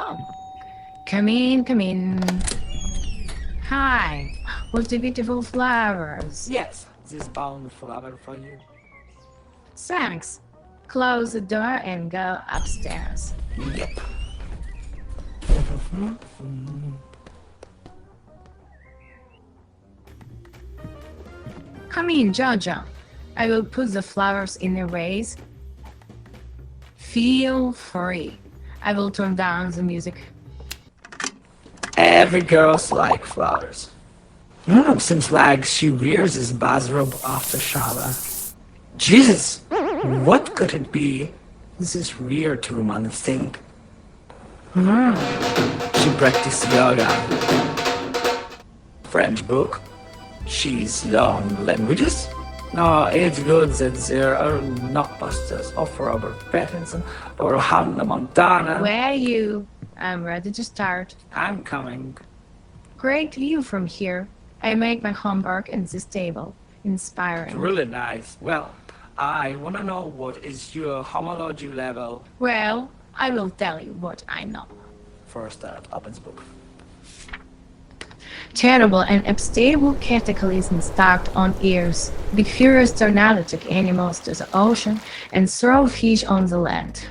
Oh. Come in, come in. Hi, what the beautiful flowers. Yes, this bound flower for you. Thanks. Close the door and go upstairs. Yep. Come in, Jojo. I will put the flowers in a vase. Feel free. I will turn down the music. Every girl's like flowers. Hmm, seems like she wears this bathrobe after shower. Jesus, what could it be? This is weird to Roman think. Hmm. She practices yoga. French book. She's learned languages. No, it's good that there are knockbusters of Robert Pattinson or Hannah Montana. Where are you? I'm ready to start. I'm coming. Great view from here. I make my homework in this table. Inspiring. It's Really nice. Well, I want to know what is your homology level. Well, I will tell you what I know. First that opens book. Terrible and unstable cataclysm stalked on ears. Big furious tornado took animals to the ocean and threw fish on the land.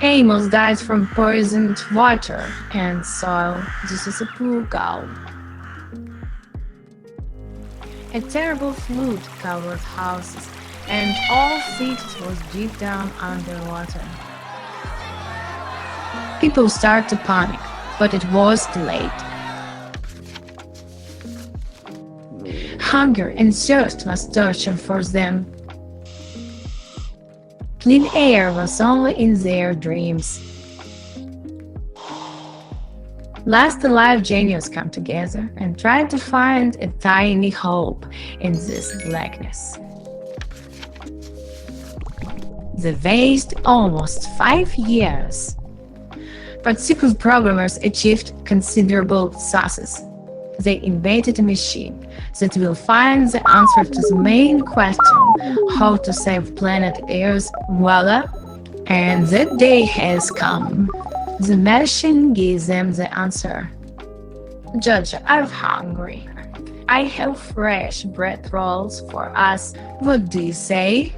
Amos died from poisoned water and soil. This is a poor cow. A terrible flood covered houses, and all six was deep down underwater. People started to panic, but it was too late. Hunger and thirst was torture for them. Clean air was only in their dreams. Last alive genius come together and try to find a tiny hope in this blackness. They wasted almost five years. But secret programmers achieved considerable success. They invented a machine that will find the answer to the main question how to save planet Earth. Voila! And that day has come. The machine gives them the answer. Judge, I'm hungry. I have fresh bread rolls for us. What do you say?